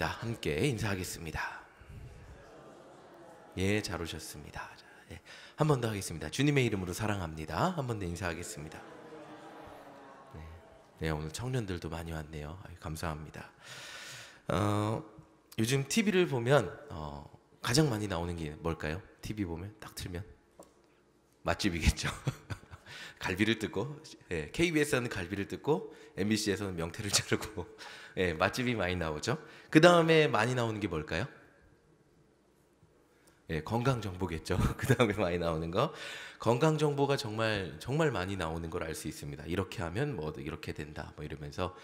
자, 함께 인사하겠습니다. 예, 잘 오셨습니다. 자, 예, 한번 더 하겠습니다. 주님의 이름으로 사랑합니다. 한 번 더 인사하겠습니다. 네, 네, 오늘 청년들도 많이 왔네요. 아유, 감사합니다. 어, 요즘 TV를 보면 어, 가장 많이 나오는 게 뭘까요? TV 보면 딱 틀면 맛집이겠죠. 갈비를 뜯고 예, KBS는 갈비를 뜯고 MBC에서는 명태를 자르고 예, 맛집이 많이 나오죠. 그 다음에 많이 나오는 게 뭘까요? 예, 건강 정보겠죠. 그 다음에 많이 나오는 거 건강 정보가 정말 정말 많이 나오는 걸 알 수 있습니다. 이렇게 하면 뭐 이렇게 된다. 뭐 이러면서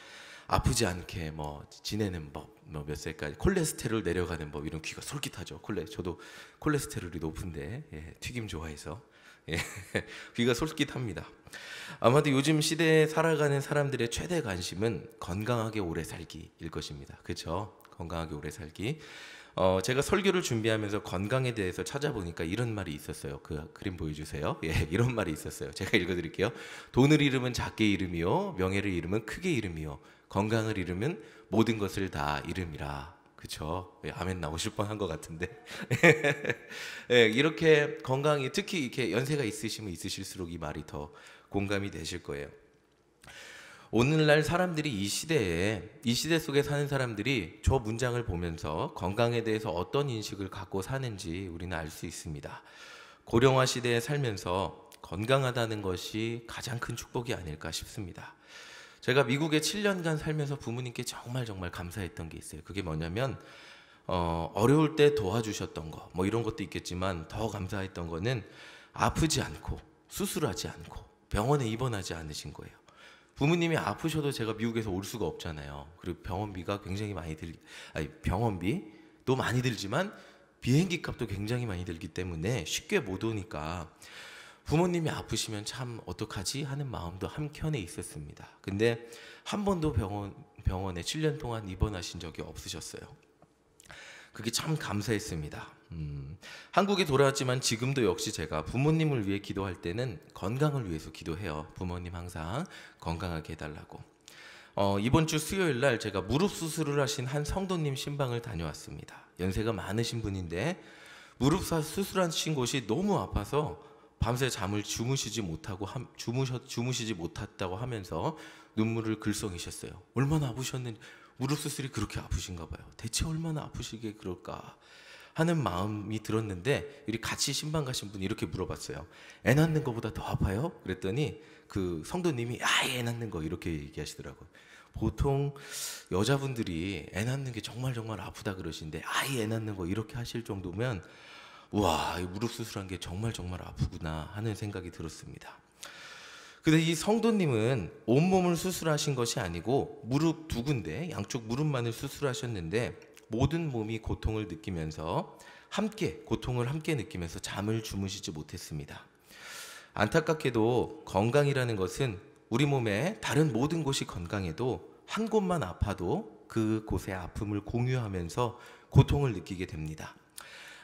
아프지 않게 뭐 지내는 법, 뭐 몇 살까지 콜레스테롤 내려가는 법 이런 귀가 솔깃하죠. 콜레 저도 콜레스테롤이 높은데 예, 튀김 좋아해서 예, 귀가 솔깃합니다. 아마도 요즘 시대에 살아가는 사람들의 최대 관심은 건강하게 오래 살기일 것입니다. 그렇죠? 건강하게 오래 살기. 어, 제가 설교를 준비하면서 건강에 대해서 찾아보니까 이런 말이 있었어요. 그 그림 보여주세요. 예, 이런 말이 있었어요. 제가 읽어드릴게요. 돈을 잃으면 작게 잃으며 명예를 잃으면 크게 잃으며 건강을 잃으면 모든 것을 다 잃음이라. 그쵸? 예, 아멘 나오실 뻔한 것 같은데. 예, 이렇게 건강이 특히 이렇게 연세가 있으시면 있으실수록 이 말이 더 공감이 되실 거예요. 오늘날 사람들이 이 시대에 이 시대 속에 사는 사람들이 저 문장을 보면서 건강에 대해서 어떤 인식을 갖고 사는지 우리는 알 수 있습니다. 고령화 시대에 살면서 건강하다는 것이 가장 큰 축복이 아닐까 싶습니다. 제가 미국에 7년간 살면서 부모님께 정말 정말 감사했던 게 있어요. 그게 뭐냐면 어, 어려울 때 도와주셨던 거, 뭐 이런 것도 있겠지만 더 감사했던 거는 아프지 않고 수술하지 않고 병원에 입원하지 않으신 거예요. 부모님이 아프셔도 제가 미국에서 올 수가 없잖아요. 그리고 병원비가 굉장히 많이 들, 아니 병원비도 많이 들지만 비행기 값도 굉장히 많이 들기 때문에 쉽게 못 오니까 부모님이 아프시면 참 어떡하지 하는 마음도 한켠에 있었습니다. 근데 한 번도 병원 병원에 7년 동안 입원하신 적이 없으셨어요. 그게 참 감사했습니다. 음, 한국에 돌아왔지만 지금도 역시 제가 부모님을 위해 기도할 때는 건강을 위해서 기도해요. 부모님 항상 건강하게 해달라고. 어, 이번 주 수요일 날 제가 무릎 수술을 하신 한 성도님 신방을 다녀왔습니다. 연세가 많으신 분인데 무릎 수술하신 곳이 너무 아파서 밤새 잠을 주무시지 못하고 함, 주무셔, 주무시지 못했다고 하면서 눈물을 글썽이셨어요. 얼마나 아프셨는지 무릎 수술이 그렇게 아프신가 봐요. 대체 얼마나 아프시게 그럴까 하는 마음이 들었는데 우리 같이 신방 가신 분이 이렇게 물어봤어요. 애 낳는 것보다 더 아파요? 그랬더니 그 성도님이 아애 낳는 거 이렇게 얘기하시더라고요. 보통 여자분들이 애 낳는 게 정말 정말 아프다 그러신데 아이 애 낳는 거 이렇게 하실 정도면 와, 무릎 수술한 게 정말 정말 아프구나 하는 생각이 들었습니다. 근데 이 성도님은 온몸을 수술하신 것이 아니고 무릎 두 군데, 양쪽 무릎만을 수술하셨는데 모든 몸이 고통을 느끼면서 함께 고통을 함께 느끼면서 잠을 주무시지 못했습니다. 안타깝게도 건강이라는 것은 우리 몸의 다른 모든 곳이 건강해도 한 곳만 아파도 그 곳의 아픔을 공유하면서 고통을 느끼게 됩니다.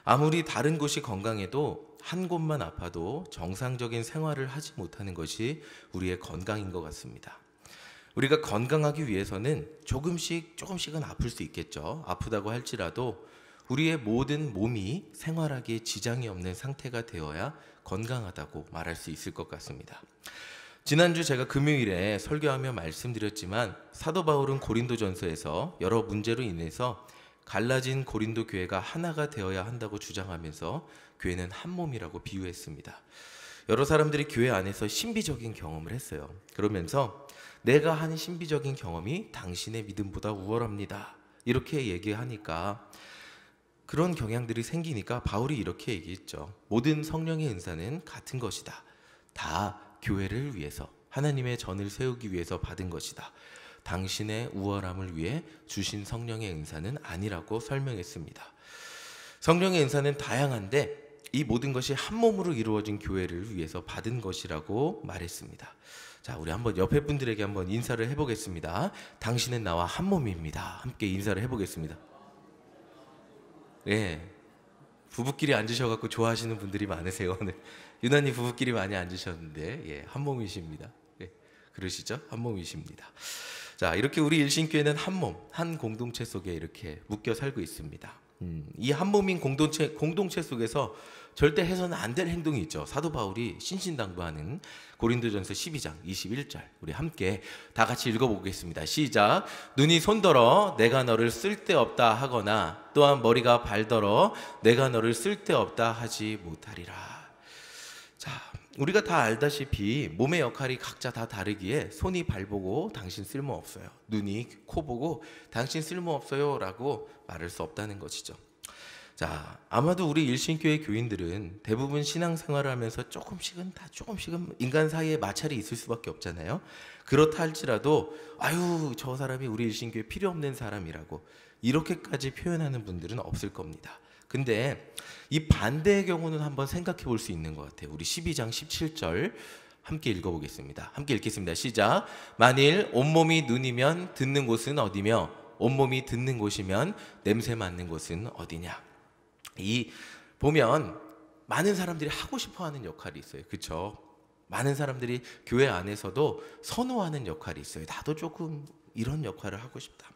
아무리 다른 곳이 건강해도 한 곳만 아파도 정상적인 생활을 하지 못하는 것이 우리의 건강인 것 같습니다. 우리가 건강하기 위해서는 조금씩 조금씩은 아플 수 있겠죠. 아프다고 할지라도 우리의 모든 몸이 생활하기에 지장이 없는 상태가 되어야 건강하다고 말할 수 있을 것 같습니다. 지난주 제가 금요일에 설교하며 말씀드렸지만 사도 바울은 고린도전서에서 여러 문제로 인해서 갈라진 고린도 교회가 하나가 되어야 한다고 주장하면서 교회는 한 몸이라고 비유했습니다. 여러 사람들이 교회 안에서 신비적인 경험을 했어요. 그러면서 내가 한 신비적인 경험이 당신의 믿음보다 우월합니다. 이렇게 얘기하니까 그런 경향들이 생기니까 바울이 이렇게 얘기했죠. 모든 성령의 은사는 같은 것이다. 다 교회를 위해서 하나님의 전을 세우기 위해서 받은 것이다. 당신의 우월함을 위해 주신 성령의 은사는 아니라고 설명했습니다. 성령의 은사는 다양한데 이 모든 것이 한 몸으로 이루어진 교회를 위해서 받은 것이라고 말했습니다. 자, 우리 한번 옆에 분들에게 한번 인사를 해보겠습니다. 당신은 나와 한 몸입니다. 함께 인사를 해보겠습니다. 예. 부부끼리 앉으셔갖고 좋아하시는 분들이 많으세요. 오늘 유난히 부부끼리 많이 앉으셨는데, 예, 한 몸이십니다. 예, 그러시죠? 한 몸이십니다. 자, 이렇게 우리 일신교회는 한 몸, 한 공동체 속에 이렇게 묶여 살고 있습니다. 음, 이한 몸인 공동체 공동체 속에서 절대 해서는 안 될 행동이 있죠. 사도 바울이 신신당부하는 고린도전서 12장 21절 우리 함께 다 같이 읽어보겠습니다. 시작. 눈이 손더러 내가 너를 쓸데없다 하거나 또한 머리가 발더러 내가 너를 쓸데없다 하지 못하리라. 자, 우리가 다 알다시피 몸의 역할이 각자 다 다르기에 손이 발 보고 당신 쓸모 없어요. 눈이 코 보고 당신 쓸모 없어요 라고 말할 수 없다는 것이죠. 자, 아마도 우리 일신교회 교인들은 대부분 신앙생활을 하면서 조금씩은 다 조금씩은 인간 사이에 마찰이 있을 수밖에 없잖아요. 그렇다 할지라도 아유 저 사람이 우리 일신교회 필요 없는 사람이라고 이렇게까지 표현하는 분들은 없을 겁니다. 근데 이 반대의 경우는 한번 생각해 볼 수 있는 것 같아요. 우리 12장 17절 함께 읽어보겠습니다. 함께 읽겠습니다. 시작. 만일 온몸이 눈이면 듣는 곳은 어디며 온몸이 듣는 곳이면 냄새 맡는 곳은 어디냐. 이 보면 많은 사람들이 하고 싶어 하는 역할이 있어요. 그렇죠? 많은 사람들이 교회 안에서도 선호하는 역할이 있어요. 나도 조금 이런 역할을 하고 싶다.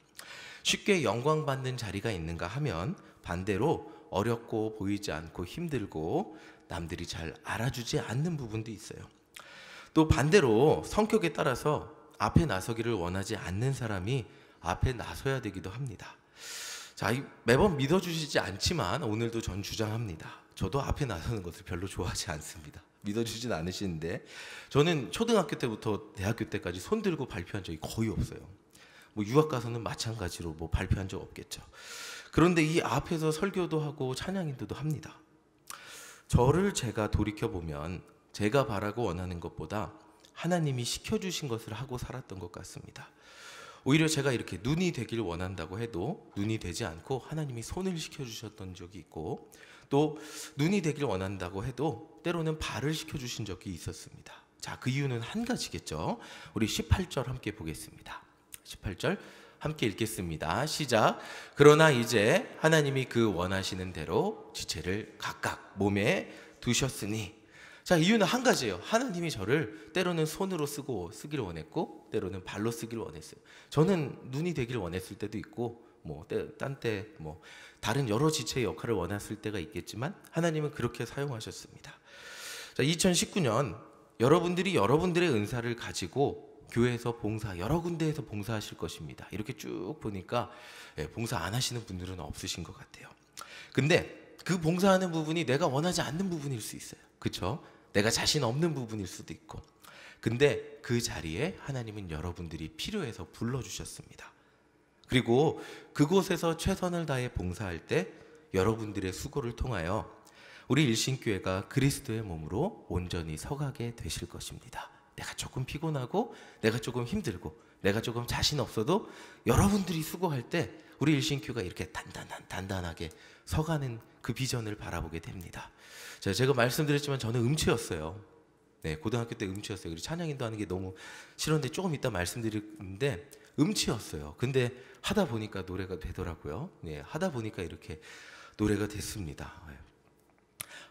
쉽게 영광 받는 자리가 있는가 하면 반대로 어렵고 보이지 않고 힘들고 남들이 잘 알아주지 않는 부분도 있어요. 또 반대로 성격에 따라서 앞에 나서기를 원하지 않는 사람이 앞에 나서야 되기도 합니다. 자, 매번 믿어주시지 않지만 오늘도 전 주장합니다. 저도 앞에 나서는 것을 별로 좋아하지 않습니다. 믿어주진 않으시는데 저는 초등학교 때부터 대학교 때까지 손 들고 발표한 적이 거의 없어요. 뭐 유학 가서는 마찬가지로 뭐 발표한 적 없겠죠. 그런데 이 앞에서 설교도 하고 찬양 인도도 합니다. 저를 제가 돌이켜 보면 제가 바라고 원하는 것보다 하나님이 시켜주신 것을 하고 살았던 것 같습니다. 오히려 제가 이렇게 눈이 되길 원한다고 해도 눈이 되지 않고 하나님이 손을 시켜주셨던 적이 있고 또 눈이 되길 원한다고 해도 때로는 발을 시켜주신 적이 있었습니다. 자, 그 이유는 한 가지겠죠. 우리 18절 함께 보겠습니다. 18절 함께 읽겠습니다. 시작. 그러나 이제 하나님이 그 원하시는 대로 지체를 각각 몸에 두셨으니 자, 이유는 한 가지예요. 하나님이 저를 때로는 손으로 쓰고 쓰기를 원했고 때로는 발로 쓰기를 원했어요. 저는 눈이 되기를 원했을 때도 있고 뭐딴때 뭐 다른 여러 지체의 역할을 원했을 때가 있겠지만 하나님은 그렇게 사용하셨습니다. 자, 2019년 여러분들이 여러분들의 은사를 가지고 교회에서 봉사 여러 군데에서 봉사하실 것입니다. 이렇게 쭉 보니까 예, 봉사 안 하시는 분들은 없으신 것 같아요. 근데 그 봉사하는 부분이 내가 원하지 않는 부분일 수 있어요. 그렇죠? 내가 자신 없는 부분일 수도 있고. 근데 그 자리에 하나님은 여러분들이 필요해서 불러 주셨습니다. 그리고 그곳에서 최선을 다해 봉사할 때 여러분들의 수고를 통하여 우리 일신교회가 그리스도의 몸으로 온전히 서가게 되실 것입니다. 내가 조금 피곤하고 내가 조금 힘들고 내가 조금 자신 없어도 여러분들이 수고할 때 우리 일신교가 이렇게 단단한 단단하게 서가는 그 비전을 바라보게 됩니다. 자, 제가 말씀드렸지만 저는 음치였어요. 네, 고등학교 때 음치였어요. 그리고 찬양인도 하는 게 너무 싫었는데 조금 이따 말씀드리는데 음치였어요. 근데 하다 보니까 노래가 되더라고요. 네, 하다 보니까 이렇게 노래가 됐습니다.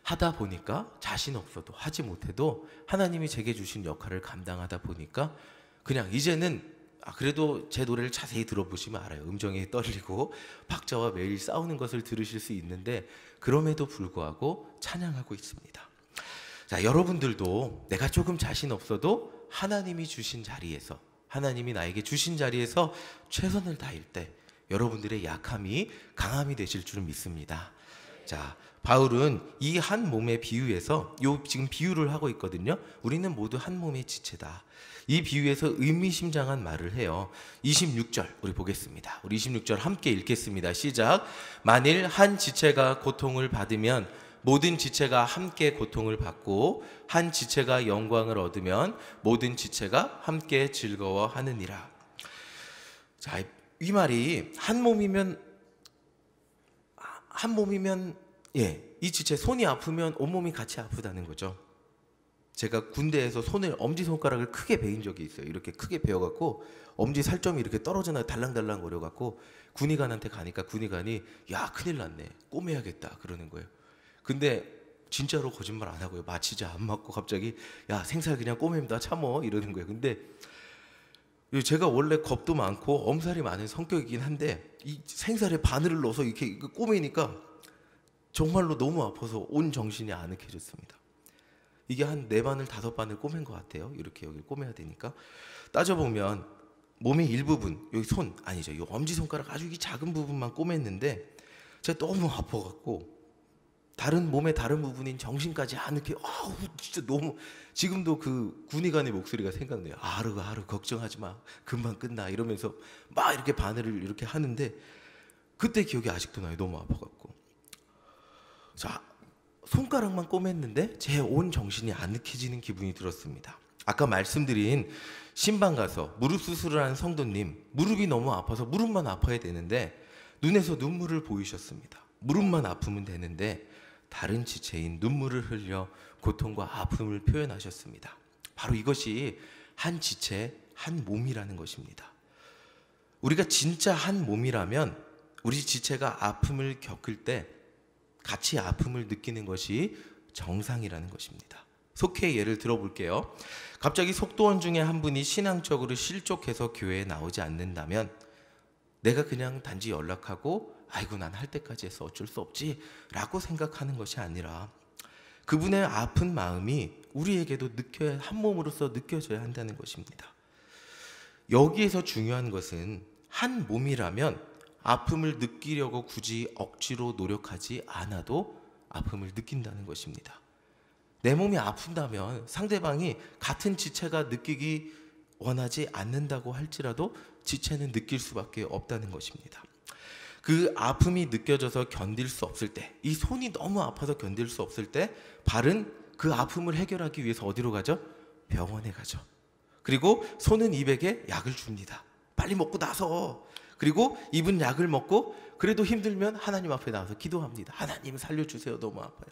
네. 하다 보니까 자신 없어도 하지 못해도 하나님이 제게 주신 역할을 감당하다 보니까 그냥 이제는 아, 그래도 제 노래를 자세히 들어보시면 알아요. 음정이 떨리고 박자와 매일 싸우는 것을 들으실 수 있는데 그럼에도 불구하고 찬양하고 있습니다. 자, 여러분들도 내가 조금 자신 없어도 하나님이 주신 자리에서 하나님이 나에게 주신 자리에서 최선을 다할 때 여러분들의 약함이 강함이 되실 줄 믿습니다. 자, 바울은 이 한 몸의 비유에서 요 지금 비유를 하고 있거든요. 우리는 모두 한 몸의 지체다. 이 비유에서 의미심장한 말을 해요. 26절 우리 보겠습니다. 우리 26절 함께 읽겠습니다. 시작. 만일 한 지체가 고통을 받으면 모든 지체가 함께 고통을 받고 한 지체가 영광을 얻으면 모든 지체가 함께 즐거워하느니라. 자, 이 말이 한 몸이면 한 몸이면 예, 이 지체 손이 아프면 온몸이 같이 아프다는 거죠. 제가 군대에서 손을 엄지 손가락을 크게 베인 적이 있어요. 이렇게 크게 베어갖고 엄지 살점이 이렇게 떨어져나 달랑달랑 거려갖고 군의관한테 가니까 군의관이 야 큰일 났네 꼬매야겠다 그러는 거예요. 근데 진짜로 거짓말 안 하고요. 마취자 안 맞고 갑자기 야 생살 그냥 꼬맵니다 참어 이러는 거예요. 근데 제가 원래 겁도 많고 엄살이 많은 성격이긴 한데 이 생살에 바늘을 넣어서 이렇게 꼬매니까 정말로 너무 아파서 온 정신이 아늑해졌습니다. 이게 한 네 바늘 다섯 바늘 꼬맨 것 같아요. 이렇게 여기 꼬매야 되니까 따져보면 몸의 일부분 여기 손 아니죠. 이 엄지 손가락 아주 이 작은 부분만 꼬맸는데 제가 너무 아파갖고 다른 몸의 다른 부분인 정신까지 아늑해. 아우 진짜 너무 지금도 그 군의관의 목소리가 생각나요. 아르 아르 걱정하지 마. 금방 끝나 이러면서 막 이렇게 바늘을 이렇게 하는데 그때 기억이 아직도 나요. 너무 아파갖고. 자 손가락만 꼬맸는데 제 온 정신이 아늑해지는 기분이 들었습니다. 아까 말씀드린 신방 가서 무릎 수술을 한 성도님 무릎이 너무 아파서 무릎만 아파야 되는데 눈에서 눈물을 보이셨습니다. 무릎만 아프면 되는데 다른 지체인 눈물을 흘려 고통과 아픔을 표현하셨습니다. 바로 이것이 한 지체, 한 몸이라는 것입니다. 우리가 진짜 한 몸이라면 우리 지체가 아픔을 겪을 때 같이 아픔을 느끼는 것이 정상이라는 것입니다. 속해 예를 들어볼게요. 갑자기 속도원 중에 한 분이 신앙적으로 실족해서 교회에 나오지 않는다면 내가 그냥 단지 연락하고 아이고 난 할 때까지 해서 어쩔 수 없지 라고 생각하는 것이 아니라 그분의 아픈 마음이 우리에게도 느껴야 한 몸으로서 느껴져야 한다는 것입니다. 여기에서 중요한 것은 한 몸이라면 아픔을 느끼려고 굳이 억지로 노력하지 않아도 아픔을 느낀다는 것입니다. 내 몸이 아픈다면 상대방이 같은 지체가 느끼기 원하지 않는다고 할지라도 지체는 느낄 수밖에 없다는 것입니다. 그 아픔이 느껴져서 견딜 수 없을 때, 이 손이 너무 아파서 견딜 수 없을 때, 발은 그 아픔을 해결하기 위해서 어디로 가죠? 병원에 가죠. 그리고 손은 입에게 약을 줍니다. 빨리 먹고 나서. 그리고 입은 약을 먹고 그래도 힘들면 하나님 앞에 나와서 기도합니다. 하나님 살려주세요. 너무 아파요.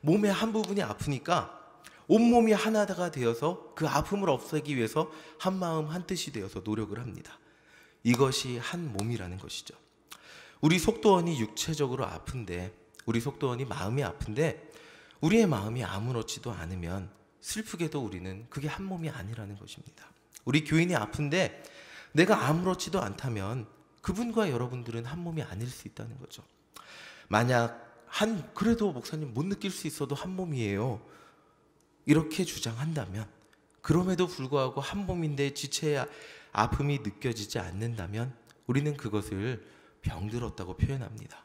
몸의 한 부분이 아프니까 온몸이 하나가 되어서 그 아픔을 없애기 위해서 한 마음 한 뜻이 되어서 노력을 합니다. 이것이 한 몸이라는 것이죠. 우리 속도원이 육체적으로 아픈데 우리 속도원이 마음이 아픈데 우리의 마음이 아무렇지도 않으면 슬프게도 우리는 그게 한 몸이 아니라는 것입니다. 우리 교인이 아픈데 내가 아무렇지도 않다면 그분과 여러분들은 한 몸이 아닐 수 있다는 거죠. 만약 한 그래도 목사님 못 느낄 수 있어도 한 몸이에요. 이렇게 주장한다면 그럼에도 불구하고 한 몸인데 지체의 아픔이 느껴지지 않는다면 우리는 그것을 병들었다고 표현합니다.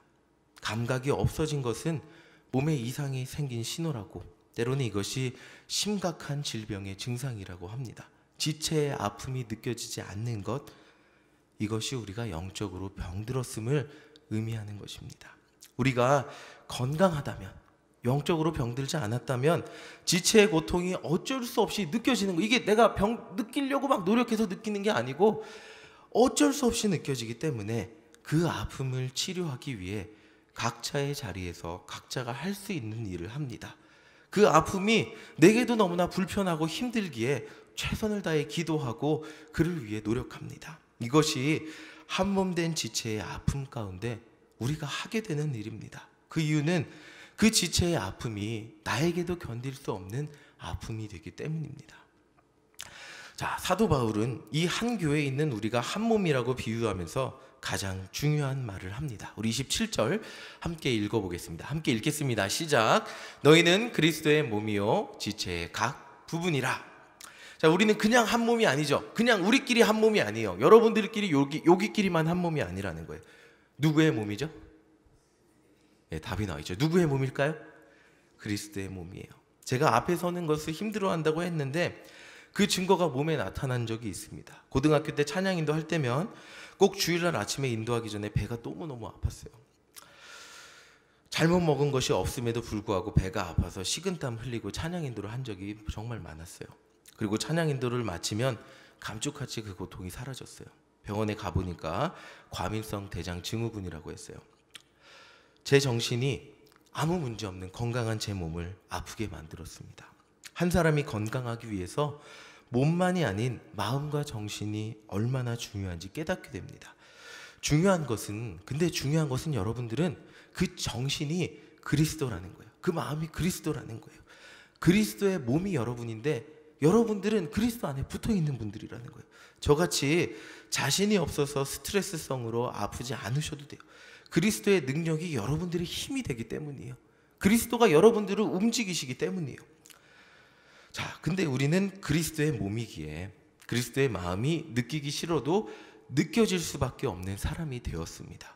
감각이 없어진 것은 몸에 이상이 생긴 신호라고 때로는 이것이 심각한 질병의 증상이라고 합니다. 지체의 아픔이 느껴지지 않는 것 이것이 우리가 영적으로 병들었음을 의미하는 것입니다. 우리가 건강하다면 영적으로 병들지 않았다면 지체의 고통이 어쩔 수 없이 느껴지는 거 이게 내가 병 느끼려고 막 노력해서 느끼는 게 아니고 어쩔 수 없이 느껴지기 때문에 그 아픔을 치료하기 위해 각자의 자리에서 각자가 할 수 있는 일을 합니다. 그 아픔이 내게도 너무나 불편하고 힘들기에 최선을 다해 기도하고 그를 위해 노력합니다. 이것이 한 몸 된 지체의 아픔 가운데 우리가 하게 되는 일입니다. 그 이유는 그 지체의 아픔이 나에게도 견딜 수 없는 아픔이 되기 때문입니다. 자, 사도 바울은 이 한 교회에 있는 우리가 한 몸이라고 비유하면서 가장 중요한 말을 합니다. 우리 27절 함께 읽어보겠습니다. 함께 읽겠습니다. 시작. 너희는 그리스도의 몸이요 지체의 각 부분이라. 자, 우리는 그냥 한 몸이 아니죠. 그냥 우리끼리 한 몸이 아니에요. 여러분들끼리 여기 여기끼리만 한 몸이 아니라는 거예요. 누구의 몸이죠? 예, 답이 나와 있죠. 누구의 몸일까요? 그리스도의 몸이에요. 제가 앞에 서는 것을 힘들어한다고 했는데 그 증거가 몸에 나타난 적이 있습니다. 고등학교 때 찬양 인도할 때면 꼭 주일날 아침에 인도하기 전에 배가 너무너무 아팠어요. 잘못 먹은 것이 없음에도 불구하고 배가 아파서 식은땀 흘리고 찬양 인도를 한 적이 정말 많았어요. 그리고 찬양 인도를 마치면 감쪽같이 그 고통이 사라졌어요. 병원에 가보니까 과민성 대장 증후군이라고 했어요. 제 정신이 아무 문제 없는 건강한 제 몸을 아프게 만들었습니다. 한 사람이 건강하기 위해서 몸만이 아닌 마음과 정신이 얼마나 중요한지 깨닫게 됩니다. 중요한 것은 근데 중요한 것은 여러분들은 그 정신이 그리스도라는 거예요. 그 마음이 그리스도라는 거예요. 그리스도의 몸이 여러분인데 여러분들은 그리스도 안에 붙어 있는 분들이라는 거예요. 저같이 자신이 없어서 스트레스성으로 아프지 않으셔도 돼요. 그리스도의 능력이 여러분들의 힘이 되기 때문이에요. 그리스도가 여러분들을 움직이시기 때문이에요. 자, 근데 우리는 그리스도의 몸이기에 그리스도의 마음이 느끼기 싫어도 느껴질 수밖에 없는 사람이 되었습니다.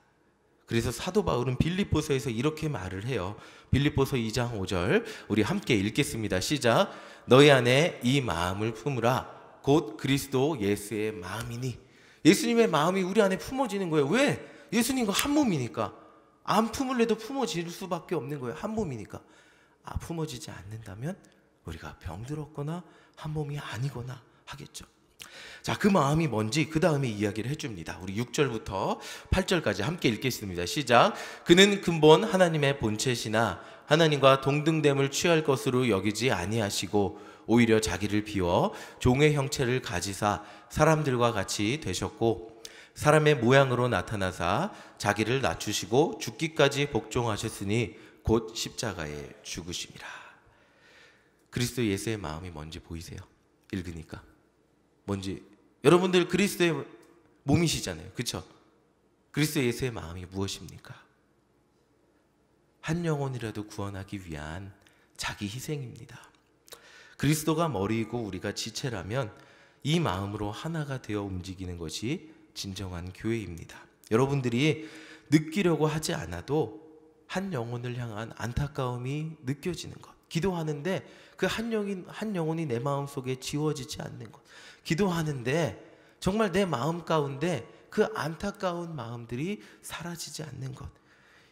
그래서 사도 바울은 빌립보서에서 이렇게 말을 해요. 빌립보서 2장 5절 우리 함께 읽겠습니다. 시작. 너희 안에 이 마음을 품으라. 곧 그리스도 예수의 마음이니. 예수님의 마음이 우리 안에 품어지는 거예요. 왜? 예수님과 한 몸이니까. 안 품을래도 품어질 수밖에 없는 거예요. 한 몸이니까. 아, 품어지지 않는다면 우리가 병들었거나 한 몸이 아니거나 하겠죠. 자, 그 마음이 뭔지 그 다음에 이야기를 해줍니다. 우리 6절부터 8절까지 함께 읽겠습니다. 시작. 그는 근본 하나님의 본체시나 하나님과 동등됨을 취할 것으로 여기지 아니하시고 오히려 자기를 비워 종의 형체를 가지사 사람들과 같이 되셨고 사람의 모양으로 나타나사 자기를 낮추시고 죽기까지 복종하셨으니 곧 십자가에 죽으심이라. 그리스도 예수의 마음이 뭔지 보이세요? 읽으니까. 뭔지 여러분들 그리스도의 몸이시잖아요. 그렇죠? 그리스도 예수의 마음이 무엇입니까? 한 영혼이라도 구원하기 위한 자기 희생입니다. 그리스도가 머리이고 우리가 지체라면 이 마음으로 하나가 되어 움직이는 것이 진정한 교회입니다. 여러분들이 느끼려고 하지 않아도 한 영혼을 향한 안타까움이 느껴지는 것. 기도하는데 그 한 영혼 한 영혼이 내 마음 속에 지워지지 않는 것. 기도하는데 정말 내 마음 가운데 그 안타까운 마음들이 사라지지 않는 것.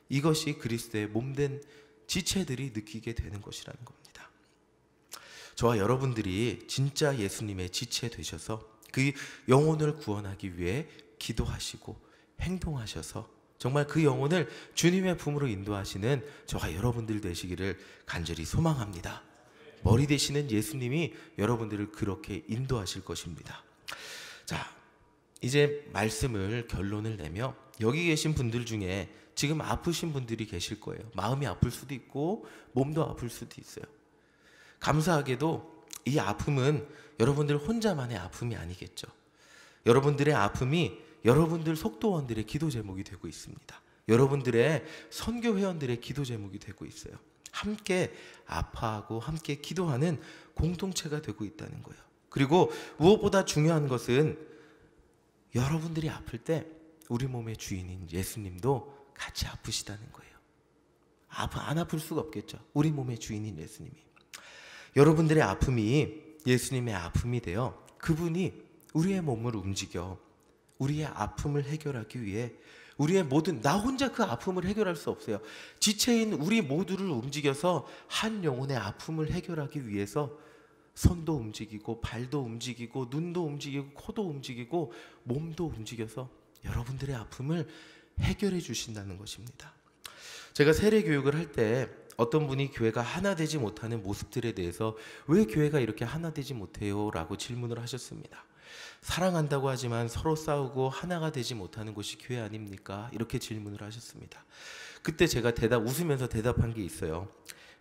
이것이 그리스도의 몸된 지체들이 느끼게 되는 것이라는 겁니다. 저와 여러분들이 진짜 예수님의 지체 되셔서 그 영혼을 구원하기 위해 기도하시고 행동하셔서 정말 그 영혼을 주님의 품으로 인도하시는 저와 여러분들 되시기를 간절히 소망합니다. 머리 되시는 예수님이 여러분들을 그렇게 인도하실 것입니다. 자, 이제 말씀을 결론을 내며 여기 계신 분들 중에 지금 아프신 분들이 계실 거예요. 마음이 아플 수도 있고 몸도 아플 수도 있어요. 감사하게도 이 아픔은 여러분들 혼자만의 아픔이 아니겠죠. 여러분들의 아픔이 여러분들 속도원들의 기도 제목이 되고 있습니다. 여러분들의 선교 회원들의 기도 제목이 되고 있어요. 함께 아파하고 함께 기도하는 공동체가 되고 있다는 거예요. 그리고 무엇보다 중요한 것은 여러분들이 아플 때 우리 몸의 주인인 예수님도 같이 아프시다는 거예요. 아프 안 아플 수가 없겠죠. 우리 몸의 주인인 예수님이. 여러분들의 아픔이 예수님의 아픔이 되어 그분이 우리의 몸을 움직여 우리의 아픔을 해결하기 위해 우리의 모든 나 혼자 그 아픔을 해결할 수 없어요. 지체인 우리 모두를 움직여서 한 영혼의 아픔을 해결하기 위해서 손도 움직이고 발도 움직이고 눈도 움직이고 코도 움직이고 몸도 움직여서 여러분들의 아픔을 해결해 주신다는 것입니다. 제가 세례 교육을 할 때 어떤 분이 교회가 하나 되지 못하는 모습들에 대해서 왜 교회가 이렇게 하나 되지 못해요? 라고 질문을 하셨습니다. 사랑한다고 하지만 서로 싸우고 하나가 되지 못하는 곳이 교회 아닙니까? 이렇게 질문을 하셨습니다. 그때 제가 대답 웃으면서 대답한 게 있어요.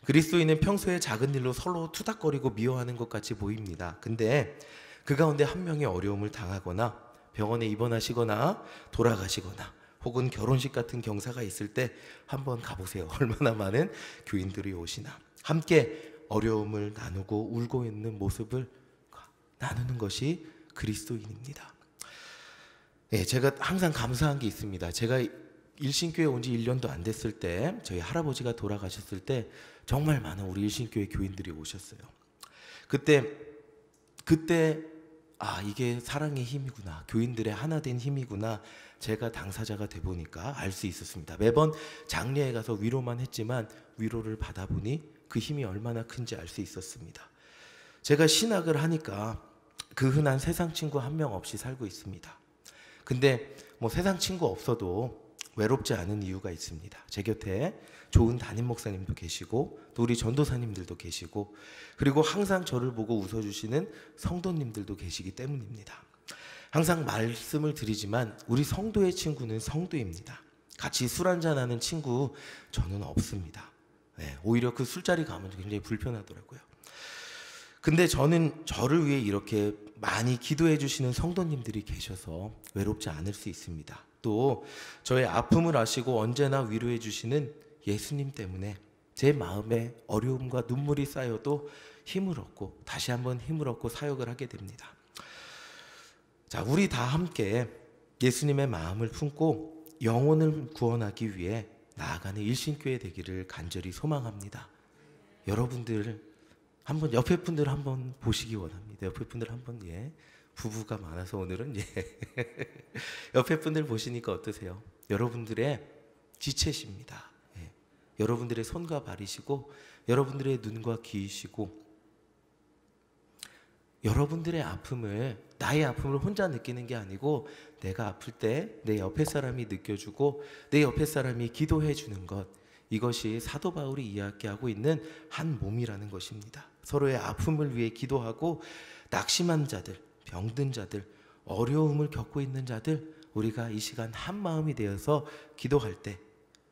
그리스도인은 평소에 작은 일로 서로 투닥거리고 미워하는 것 같이 보입니다. 근데 그 가운데 한 명이 어려움을 당하거나 병원에 입원하시거나 돌아가시거나 혹은 결혼식 같은 경사가 있을 때 한번 가보세요. 얼마나 많은 교인들이 오시나. 함께 어려움을 나누고 울고 있는 모습을 나누는 것이 그리스도인입니다. 예, 제가 항상 감사한 게 있습니다. 제가 일신교회 온 지 1년도 안 됐을 때 저희 할아버지가 돌아가셨을 때 정말 많은 우리 일신교회 교인들이 오셨어요. 그때 그때 아 이게 사랑의 힘이구나 교인들의 하나 된 힘이구나 제가 당사자가 돼 보니까 알 수 있었습니다. 매번 장례에 가서 위로만 했지만 위로를 받아보니 그 힘이 얼마나 큰지 알 수 있었습니다. 제가 신학을 하니까 그 흔한 세상 친구 한 명 없이 살고 있습니다. 근데 뭐 세상 친구 없어도 외롭지 않은 이유가 있습니다. 제 곁에 좋은 담임 목사님도 계시고 또 우리 전도사님들도 계시고 그리고 항상 저를 보고 웃어주시는 성도님들도 계시기 때문입니다. 항상 말씀을 드리지만 우리 성도의 친구는 성도입니다. 같이 술 한잔하는 친구 저는 없습니다. 네, 오히려 그 술자리 가면 굉장히 불편하더라고요. 근데 저는 저를 위해 이렇게 많이 기도해 주시는 성도님들이 계셔서 외롭지 않을 수 있습니다. 또 저의 아픔을 아시고 언제나 위로해 주시는 예수님 때문에 제 마음에 어려움과 눈물이 쌓여도 힘을 얻고 다시 한번 힘을 얻고 사역을 하게 됩니다. 자, 우리 다 함께 예수님의 마음을 품고 영혼을 구원하기 위해 나아가는 일신교회 되기를 간절히 소망합니다. 여러분들 한번 옆에 분들 한번 보시기 원합니다. 옆에 분들 한번 예. 부부가 많아서 오늘은 예. 옆에 분들 보시니까 어떠세요? 여러분들의 지체십니다. 예. 여러분들의 손과 발이시고 여러분들의 눈과 귀이시고 여러분들의 아픔을 나의 아픔을 혼자 느끼는 게 아니고 내가 아플 때 내 옆에 사람이 느껴주고 내 옆에 사람이 기도해 주는 것 이것이 사도 바울이 이야기하고 있는 한 몸이라는 것입니다. 서로의 아픔을 위해 기도하고 낙심한 자들, 병든 자들, 어려움을 겪고 있는 자들 우리가 이 시간 한 마음이 되어서 기도할 때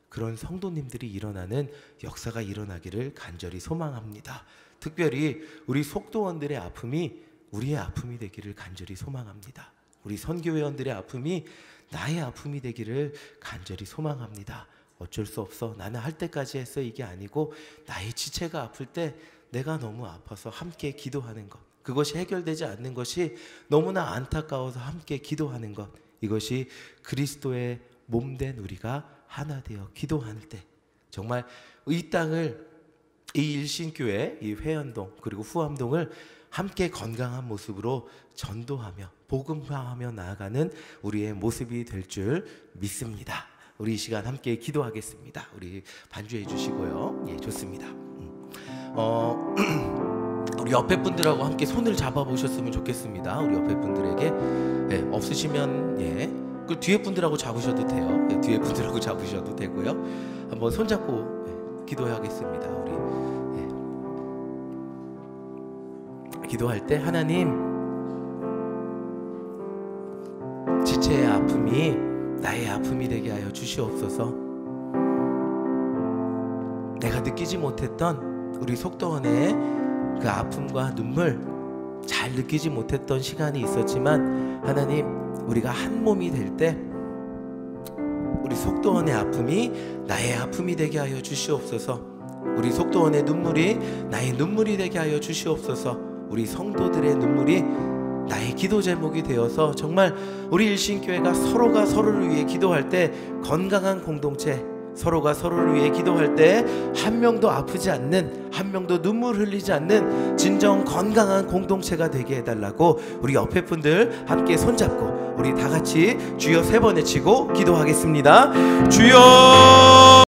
그런 성도님들이 일어나는 역사가 일어나기를 간절히 소망합니다. 특별히 우리 속도원들의 아픔이 우리의 아픔이 되기를 간절히 소망합니다. 우리 선교회원들의 아픔이 나의 아픔이 되기를 간절히 소망합니다. 어쩔 수 없어. 나는 할 때까지 했어. 이게 아니고 나의 지체가 아플 때 내가 너무 아파서 함께 기도하는 것. 그것이 해결되지 않는 것이 너무나 안타까워서 함께 기도하는 것. 이것이 그리스도의 몸된 우리가 하나 되어 기도할 때 정말 이 땅을 이 일신교회, 이 회원동 그리고 후암동을 함께 건강한 모습으로 전도하며 복음화하며 나아가는 우리의 모습이 될 줄 믿습니다. 우리 이 시간 함께 기도하겠습니다. 우리 반주해 주시고요. 예, 좋습니다. 음. 어, 우리 옆에 분들하고 함께 손을 잡아 보셨으면 좋겠습니다. 우리 옆에 분들에게 예, 없으시면 예, 그 뒤에 분들하고 잡으셔도 돼요. 예, 뒤에 분들하고 잡으셔도 되고요. 한번 손 잡고 예, 기도하겠습니다. 우리 예. 기도할 때 하나님 지체의 아픔이 나의 아픔이 되게 하여 주시옵소서. 내가 느끼지 못했던 우리 속도원의 그 아픔과 눈물 잘 느끼지 못했던 시간이 있었지만 하나님 우리가 한 몸이 될 때 우리 속도원의 아픔이 나의 아픔이 되게 하여 주시옵소서. 우리 속도원의 눈물이 나의 눈물이 되게 하여 주시옵소서. 우리 성도들의 눈물이 나의 기도 제목이 되어서 정말 우리 일신교회가 서로가 서로를 위해 기도할 때 건강한 공동체 서로가 서로를 위해 기도할 때 한 명도 아프지 않는 한 명도 눈물 흘리지 않는 진정 건강한 공동체가 되게 해달라고 우리 옆에 분들 함께 손잡고 우리 다 같이 주여 세 번 외치고 기도하겠습니다. 주여